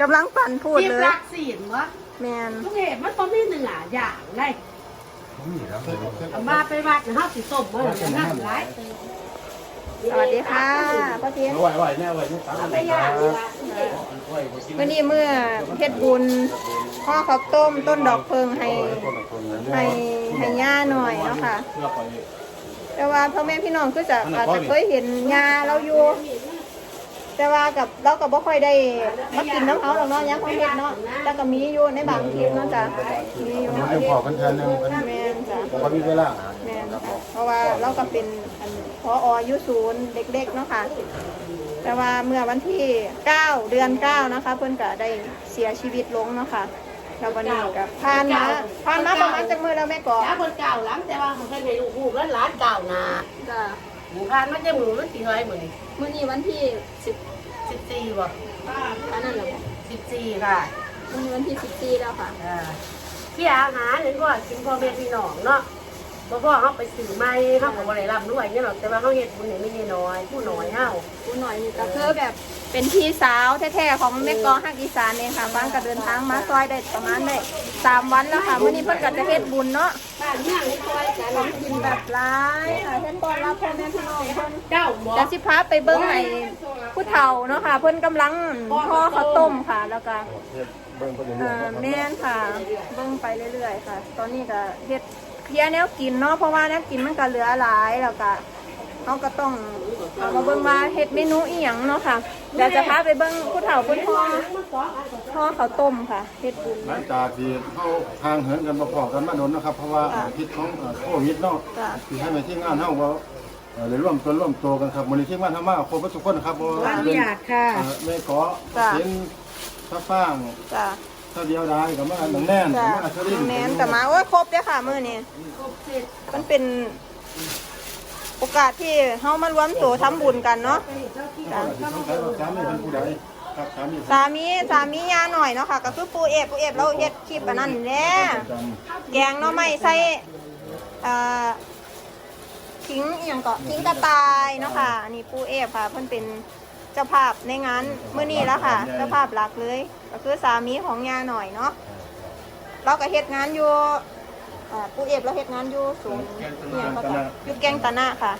กำลังปั่นพูดจีบเลยรักศีลวะแมนทุกเหตุมันต้องมีเนื้ออย่างไรเอามาไปวัดนะฮะสิส้มเมื่อไหร่นะหลายสวัสดีค่ะป้าเทียนไหวไหวแน่ไหวนี่ตามเอาไปย่างดีกว่าวันนี้เมื่อเพชรบุญพ่อข้าวต้มต้นดอกเพิงให้ให้ให้ย่าหน่อยเนาะค่ะเพื่อไปแต่ว่าพ่อแม่พี่น้องคือจะอาจจะเคยเห็นยาเราอยู่ แต่ว่ากับเราก็บ่ค่อยได้มากินน้ำเขาหรอกเนาะยังเขาเฮ็ดเนาะแต่ก็มีอยู่ในบางทีเนาะจ้ะมีอยู่มันจะพอกันแทนนึงมันแม่นจ้ะพอมีเวลาแม่นค่ะเพราะว่าเราก็เป็นอันพออยุศูนย์เด็กๆเนาะค่ะ แต่ว่าเมื่อวันที่ 9 เดือน 9 นะคะ เพื่อนก็ได้เสียชีวิตลงเนาะค่ะแล้ววันนี้ก็ผ่านมาผ่านมาประมาณจักมือแล้วแม่ก่อจ้าคนเก่าหลังแต่ว่าเขาเคยให้ลูกๆแล้วหลานเก่านาจ้ะ หมูพันมันจะหมูมันสี่ร้อยหมื่นมื้อนี้วันที่10สิบสี่บ่อันนั้นเหรอสิบสี่ค่ะมื้อนี้วันที่14แล้วค่ะอ่าพี่อาหารเห็นว่ากินพ่อแม่พี่น้องเนาะ บ่พ่อเขาไปสื่อไม่เขาก็บ่ได้รับด้วยเนี่ยหรอกแต่ว่าเขาเฮ็ดบุญเนี่ยไม่ได้น้อยผู้น้อยเฮาคุณหน่อยนี่ก็คือแบบเป็นพี่สาวแท้ๆของแม่กอฮักอีสานเองค่ะบ้านก็เดินทางมาซอยได้ประมาณได้สามวันแล้วค่ะมื้อนี้เพิ่นก็จะเฮ็ดบุญเนาะบ้านเมืองนี่คอยกันของกินแบบร้ายค่ะเฮ็ดต้อนรับพ่อแม่พี่น้องเพิ่นเจ้าหมอจะสิพาไปเบิ้งไอ้ผู้เฒ่าเนาะค่ะ เพิ่นกำลังห่อข้าวต้มค่ะ แล้วก็เบิ่งไปเรื่เอ่อยอแม่นค่ะ เบิ้งไปเรื่อยๆค่ะ ตอนนี้ก็เฮ็ด เคลียร์แนวกินเนาะเพราะว่าแนวกินมันก็เหลือหลายแล้วก็เขาก็ต้องเอามาเบิ่งว่าเฮ็ดเมนูอีหยังเนาะค่ะเดี๋ยวจะพาไปเบิ่งผู้เฒ่าเพิ่นห่อห่อข้าวต้มค่ะเฮ็ดบุญๆหลังจากที่เข้าทางเหินกันมาพอกันมาโดนนะครับ เพราะว่าพิษของโควิดเนาะจ้ะที่ให้มาที่งานเฮาว่าเลยร่วมตัวร่วมตัวกันครับมื้อนี้ที่งานเฮามาครบทุกคนครับบ่อว่านุเป็นญาตค่ะแม่กอเห็นพระฟางจ้ะ ถ้าเดียวได้ก็มาหนังแน่นจ้ะมาอัศรินแม่นก็มาโอ้ยครบเด้อค่ะมื้อนี้มันเป็นโอกาสที่เฮามารวมตัวทำบุญกันเนาะจ้ะ สงสัยว่าสามีเป็นผู้ใดครับสามีสามีสามียาหน่อยเนาะค่ะ ก็คือปูเอฟปูเอฟเราเฮ็ดคลิปอันนั้นแหละแกงหน่อไม้ใส่เอ่อทิ้งอหย่างก็ทิ้งกระต่ายเนาะค่ะอันนี้ปูเอฟค่ะเพิ่นเป็นเจ้าภาพในงานมื้อนี้แล้วค่ะ เจ้าภาพหลักเลย ก็คือสามีของยาหน่อยเนาะเราก็เฮ็ดงานอยู่เอ่อปูเอฟเราเฮ็ดงานอยู่ศูนย์อหย่างก็ค่ะอยู่แกงตะนะค่ะ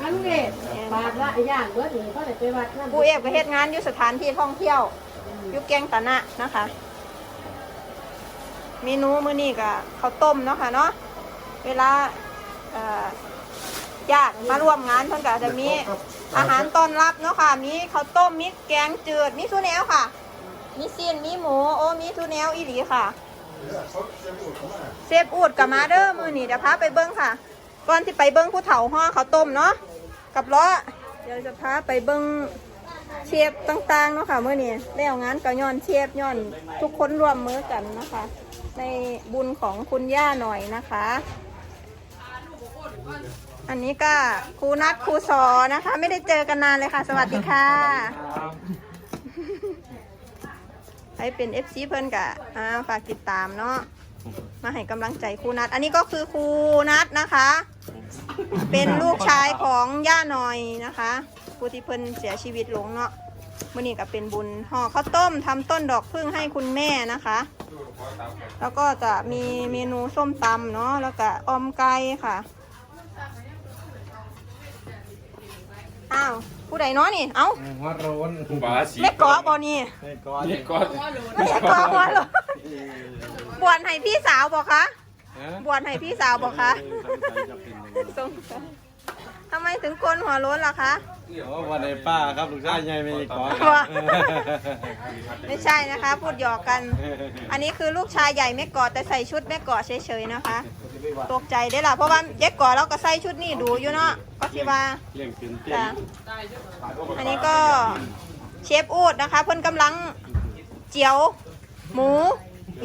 อันนี้ปาดละย่างเบิดนี่เขาเลยไปวัดนั่นปูเอฟก็เฮ็ดงานอยู่สถานที่ท่องเที่ยวอยู่แกงตะนะนะคะเมนูมื้อนี้ก็ข้าวต้มเนาะค่ะเนาะเวลาเอ่อญาติมาร่วมงานเพิ่นก็จะมีอาหารต้อนรับเนาะค่ะ มีข้าวต้มมีแกงจืดมีทุแนวค่ะ มีซีนมีหมู โอ้มีทุแนวอีหลีค่ะ เซฟอูดกับมาเด้อมื้อนี้เดี๋ยวพาไปเบิ่งค่ะ ก่อนที่ไปเบิ่งผู้เฒ่าห่อข้าต้มเนาะกับล้อเดี๋ยวจะพาไปเบิ่งเชฟต่างๆเนาะค่ะมื้อนี้แล้วงานก็ย้อนเชฟย้อนทุกคนรวมมือกันนะคะ ในบุญของคุณย่าหน่อยนะคะ อันนี้ก็ครูนัดครูสอนะคะ ไม่ได้เจอกันนานเลยค่ะ สวัสดีค่ะ ให้เป็น FC เพื่อนกะอ่าฝากติดตามเนาะมาให้กำลังใจครูนัด อันนี้ก็คือครูนัดนะคะ เป็นลูกชายของย่าหน่อยนะคะผู้ที่เพิ่นเสียชีวิตลงเนาะมื่อนี้ก็เป็นบุญห่อข้าวต้มทำต้นดอกพึ่งให้คุณแม่นะคะ แล้วก็จะมีเมนูส้มตำเนาะแล้วก็ออมไก่ค่ะอ้าว ผู้ใดเนาะนี่ เอ้าหัวโรนบาสีแม่กอบอนี่แม่กอนี่ก็แม่กอบอเหรอบวชให้พี่สาวบอกคะบวชให้พี่สาวบอกคะสงสัยทำไมถึงโกนหัวโล้นล่ะคะโอ้วันในป้าครับลูกชายใหญ่ไม่ก่อนว่าไม่ใช่นะคะ พูดหยอกกัน อันนี้คือลูกชายใหญ่แม่กอดแต่ใส่ชุดแม่กอดเฉยๆนะคะ ตกใจได้อล่ะ เพราะว่าเจ๊กอดเราก็ใส่ชุดนี่ดูอยู่เนาะก็คิดว่าเลี้ยงเป็นเตี้ยจ้ะอันนี้ก็เชฟอูดนะคะ เพิ่นกำลังเจียว หมู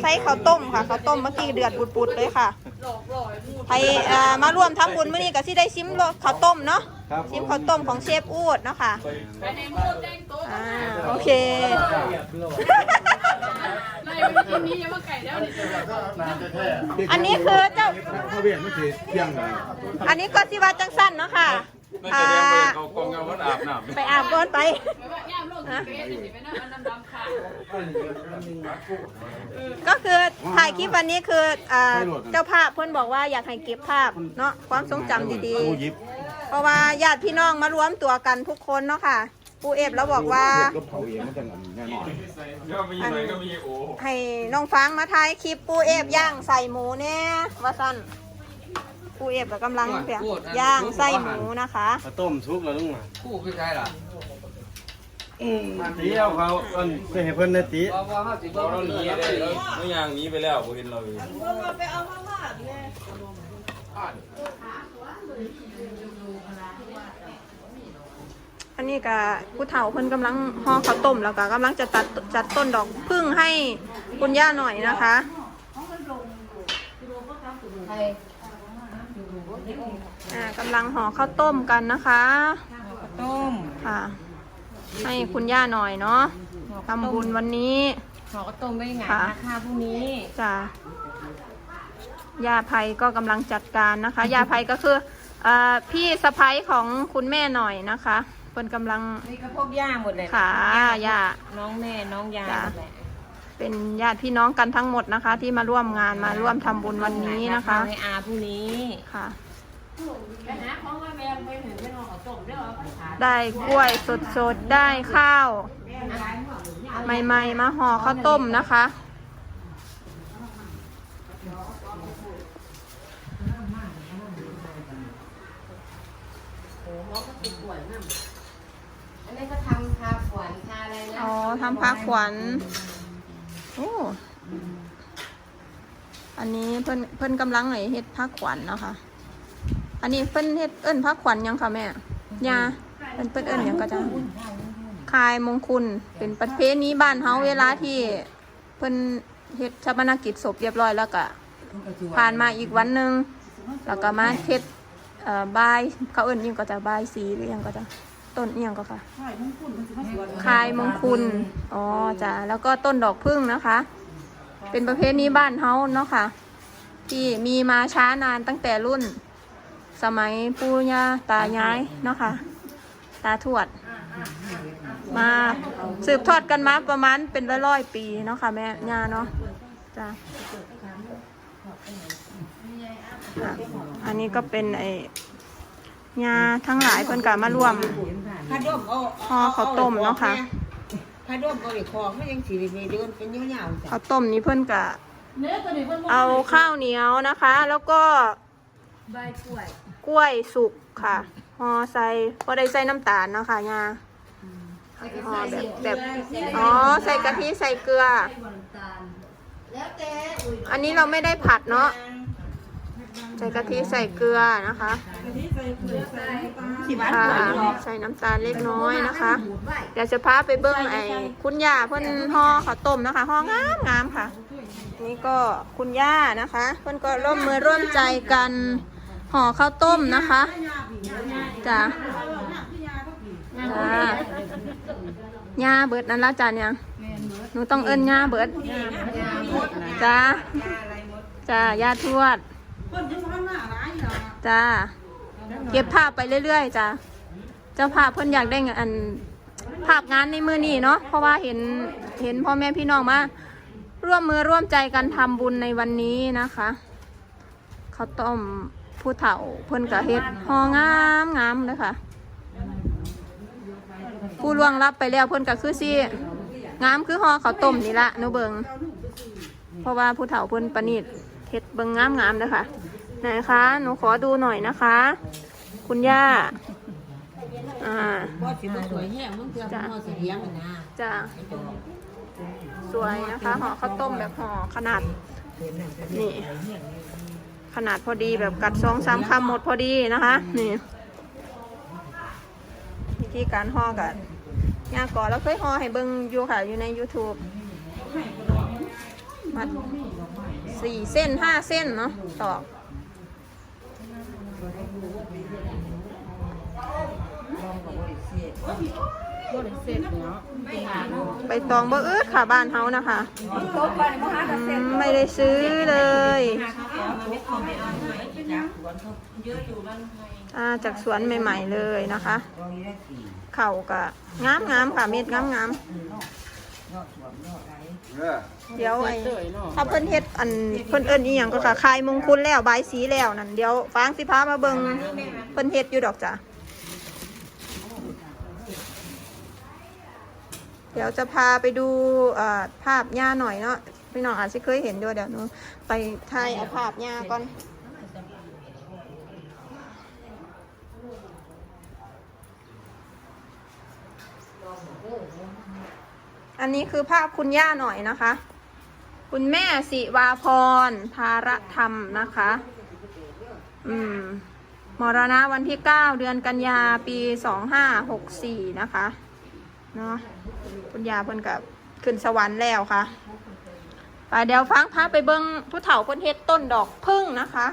ใส่ข้าวต้มค่ะข้าวต้มเมื่อกี้เดือดปุดๆเลยค่ะใครเอ่อมาร่วมทำบุญมื้อนี้ก็สิได้ชิมรสข้าวต้มเนาะครับชิมข้าวต้มของเชฟอูดเนาะค่ะอ่าโอเค อันนี้คือเจ้าเขาเวียนไม่เคยเที่ยงเลยอันนี้ก็สิว่าจังสั้นเนาะค่ะอ่าเขากองเงาวัดอาบน้ำไปอาบก่อนไปก็คือถ่ายคลิปวันนี้คืออ่าเจ้าภาพเพื่อนบอกว่าอยากให้เก็บภาพเนาะความทรงจำดีๆเพราะว่าญาติพี่น้องมารวมตัวกันทุกคนเนาะค่ะ ปูเอฟแล้วบอกว่า ก็เผาเองมันจังแน่นอนก็มีเลยก็มีโอ้ให้น้องฟังมาถ่ายคลิปปูเอฟย่างใส่หมูเนี่ยว่าสั้นปูเอฟก็กำลังเปียย่างใส่หมูนะคะข้าวต้มซุกแล้วลุงอะคู่คือใครล่ะตีเอาเขาอันไปให้เพิ่นนะตีว่าว่าเขาสิบ่เราเราหหนีนีเลเลยยเราอย่างนี้ไปแล้วบ่เห็นเราอยู่อัน นี้ก็ผู้เฒ่าเพิ่นกำลังห่อข้าวต้มแล้วก็กำลังจะตัดจัดต้นดอกพึ่งให้คุณย่าหน่อยนะคะ อ่ากำลังห่อข้าวต้มกันนะคะต้มค่ะ ให้คุณย่าหน่อยเนาะทำบุญวันนี้ห่อก็ต้มได้ไงค่ะราคาพรุ่งนี้จ้ะยาภัยก็กำลังจัดการนะคะ ยาภัยก็คือเอ่อพี่สะพ้ยของคุณแม่หน่อยนะคะเพิ่นกำลัง นี่ก็พวกย่าหมดเลยขาย่า น้องแม่น้องยายจ้ะหมดเลยเป็นญาติพี่น้องกันทั้งหมดนะคะ ที่มาร่วมงานมาร่วมทำบุญวันนี้นะคะให้อาพรุ่งนี้ค่ะไปหาของว่าแม่ไปเห็นไปนอนเอาต้มเด้อไปหาได้กล้วยสดๆ ได้ข้าว ใหม่ๆ มาห่อข้าวต้มนะคะ อันนี้ก็ทำทาขวัญทา อ๋อทำผ้าขวัญโอ้อันนี้เพิ่นเพิ่นกำลังไอเฮ็ดผ้าขวัญเนาะคะอันนี้เพิ่นเฮ็ดเอิ้นผ้าขวัญยังค่ะแม่ยาเพิ่นเพิ่นเอิ้นยังก็จะคายมงคุณเป็นประเพณีบ้านเฮาเวลาที่เพิ่นเฮ็ดชาปนกิจศพเรียบร้อยแล้วก็ผ่านมาอีกวันหนึ่งแล้วก็มาเฮ็ดเอ่อบายเขาเอิ้นยังก็จะบายสีหรือยังก็จะ ต้นอิหยังก็ค่ะคายมงคุณอ๋อจ้ะแล้วก็ต้นดอกพึ่งนะคะ เป็นประเภทนี้บ้านเฮาเนาะค่ะ ที่มีมาช้านานตั้งแต่รุ่น สมัยปู่ย่าตายายเนาะค่ะ ตาทวด มาสืบทอดกันมาประมาณเป็นร้อยๆปีเนาะค่ะแม่ย่าเนาะจ้ะอะอันนี้ก็เป็นไอ้ ยาทั้งหลายเพิ่นกามาร่วมผ้าดมเอาห่อข้าวต้มเนาะค่ะผ้าดมเอาไอ้ของมันยังสีไปเดินเป็นยาวๆจ้ะข้าวต้มนี้เพิ่นกะเนื้อตัวนี้เพิ่นบ่เอาข้าวเหนียวนะคะ แล้วก็ใบกล้วยกล้วยสุกค่ะห่อใส่พอได้ใส่น้ำตาลเนาะค่ะยาห่อแบบแบบอ๋อใส่กะทิใส่เกลืออันนี้เราไม่ได้ผัดเนาะ ใส่กะทิใส่เกลือนะคะค่ะใส่น้ำตาลเล็กน้อยนะคะเดี๋ยวจะพาไปเบิ้งไอ้คุณย่าเพิ่นห่อข้าวต้มนะคะห่องามงามค่ะ นี่ก็คุณย่านะคะ เพิ่นก็ร่วมมือร่วมใจกันห่อข้าวต้มนะคะจ้ะจ้ะย่าเบิดนั่นละจ้ะเนี่ยหนูต้องเอิ้นย่าเบิดจ้ะจ้ะย่าทวด จ้ะเก็บภาพไปเรื่อยๆจ้ะเจ้าภาพเพิ่นอยากได้อันภาพงานในมือนี้เนาะเพราะว่าเห็นเห็นพ่อแม่พี่น้องมาร่วมมือร่วมใจกันทำบุญในวันนี้นะคะข้าวต้มผู้เฒ่าเพิ่นกะเฮ็ดหองามงามเลยค่ะ ผู้ล่วงรับไปแล้วเพิ่นก็คือสิงามคือห่อข้าวต้มนี่ละหนูเบิงเพราะว่าผู้เฒ่าเพิ่นประณีต เฮ็ดเบิงงามงามเลยค่ะไหนคะ หนูขอดูหน่อยนะคะ คุณย่า อ่าบ่สิบ่สวยแห้งมันคือมันสิเลี้ยงอะนะจะสวยนะคะห่อข้าวต้มแบบห่อขนาด นี่ ขนาดพอดีแบบกัดสองสามคำหมดพอดีนะคะ นี่วิธีการห่อกันยาก่อนแล้วเคยห่อให้เบิ่งอยู่ค่ะ อยู่ใน YouTube มัดสี่เส้นห้าเส้นเนาะตอกใบตองบ่อืดค่ะบ้านเฮานะคะมไม่ได้ซื้อเลยจากสวนเขาเยอะอยู่บ้านไทยอ่าจากสวนใหม่ ๆ เลยนะคะ เข่าก็งามงามๆค่ะ เม็ดงามงาม อืมนอกนอกสวนนอกไรเออเดี๋ยวไอ้ถ้าเพิ่นเฮ็ดอันเพิ่นเอิ้นอีหยังก็ค่ะคายมงคลแล้วบายสีแล้วนั่นเดี๋ยวฟางสิพามาเบิ่งเพิ่นเฮ็ดอยู่ดอกจ้ะเดี๋ยวจะพาไปดูเอ่อภาพหญ้าหน่อยเนาะพี่น้องอาจจะเคยเห็นด้วยเดี๋ยวหนูไปถ่ายเอาภาพหญ้าก่อน อันนี้คือภาพคุณย่าหน่อยนะคะ คุณแม่สิวาพรภารธรรมนะคะ อืม มรณะวันที่9เดือนกันยาปี2564นะคะ เนาะคุณยาเพิ่นกับขึ้นสวรรค์แล้วค่ะไปเดี๋ยวฟังพาไปเบิ้งผู้เฒ่าเพิ่นเฮ็ดต้นดอกพึ่งนะคะ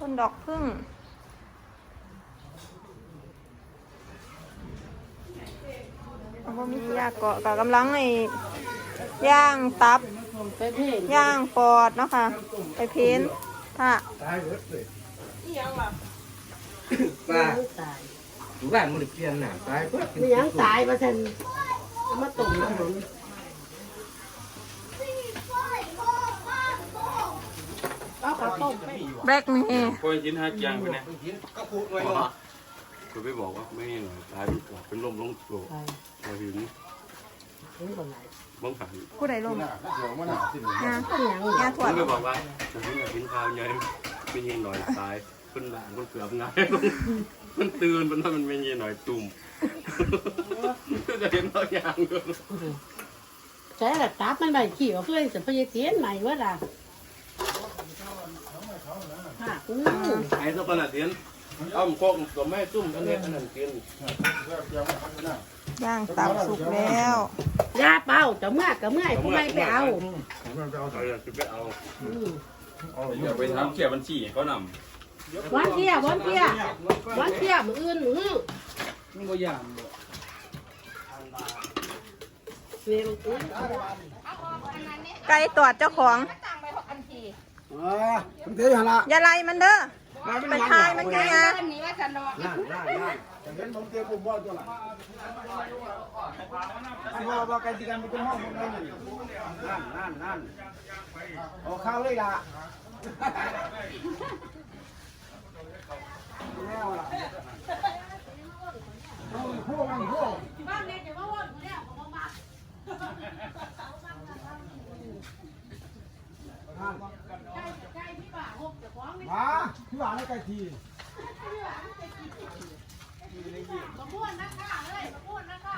ต้นดอกพึ่ง แล้วก็มียาเกาะกับกำลังไอ้ย่างตับ ไปเพ่งย่างปอดเนาะค่ะ ไปเพ้นค่ะตายเบิดเลยว่าตายหมู่บ้านมันเปลี่ยนหนาตายเพื่อมีหยังตายมาทันเอามาตุ่มถนนเอาข้าวต้มไป แบล็กมีพอกินหาจางไปนะ ก็พูดไว้ คุณไปบอกว่าไม่หน่อยตายเป็นเป็นลมลงโกรธมาถึงถึงคนไหนบ้องผ่านผู้ใดลงหน้าเดี๋ยวมันหนาสิหนูงาเป็นหยังงาถวคุดณไปบอกว่าผมอยากกินข้าวใหญ่ไม่เย็นหน่อยตายคนด่างคนเกือบง่ายมันตื่นมันว่ามันไม่เย็นหน่อยตุ่มจะเห็นตัวอย่างเลยใช้ระตับมันใบขี่ว่าเพื่อนจะพยาเตียนใหม่ว่าล่ะค่ะอืมไอ้สัปนาเทียน อ้อมโคกตัวแม่จุ่มอันนี้อันนั้นกินย่างตับสุกแล้วยาเป้าจะเมื่อก็เมื่อยผู้ไม่ไปเอามันไปเอาเอาอยากจะไปเอาอืมอย่าไปทำเขียบัญชีเขานวันเที่ยวันเที่ยวันเที่ยมืออื่นมืออื่นำก็ย่างเรียนอื่นไก่ตอดเจ้าของอ่าผมเทหันละอย่าไล่มันเด้อ ไปทายมันยังไงนั่นนั่นนั่นจะเห็นผมเทผมบ่ตัวละอันว่าว่าไก่ที่กันเป็นห้องผมนั่นนั่นนั่นนั่นเอาข้าเลยล่ะแล้วล่ะเอาพวกมันพวกมา มาพี่หวานให้ไก่ที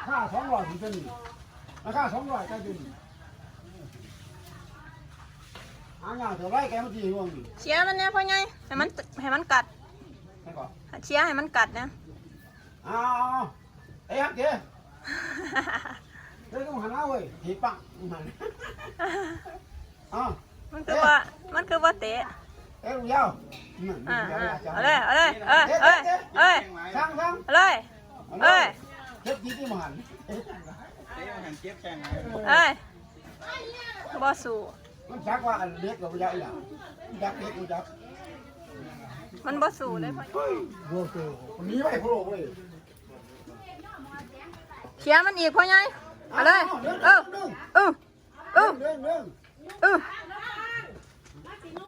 ค่าสองร้อยถึงจะหนี่ราคาสองร้อยไก่จะนี่หางานเท่าไรแกมันจีห่วงเชียร์มันเนี่ยพ่อไงให้มันให้มันกัดให้ก่อนเชียร์ให้มันกัดนะเอาวเอ้ยฮักเจ้เฮ้ยต้องหันหน้าเว้ยหีปังหันอ๋อมันคือว่ามันคือว่าเตะ เอ้ยลุงยาวอ่าอ่าเอาเลยเอาเลยเอ้ยเอ้ยเอ้ยช่างช่างเอาเลยเอ้ยเจ็บที่ที่มันเอ้ยบ่สู้มันชักว่าอันเล็กกับยาวอย่างยักษ์เล็กกูจับมันบ่สู้เลยพ่อโว้โหคนนี้ไม่โผล่เลยเชียร์มันอีกพ่อไงเอาเลยเออเออเออเรื่องเรื่องเออ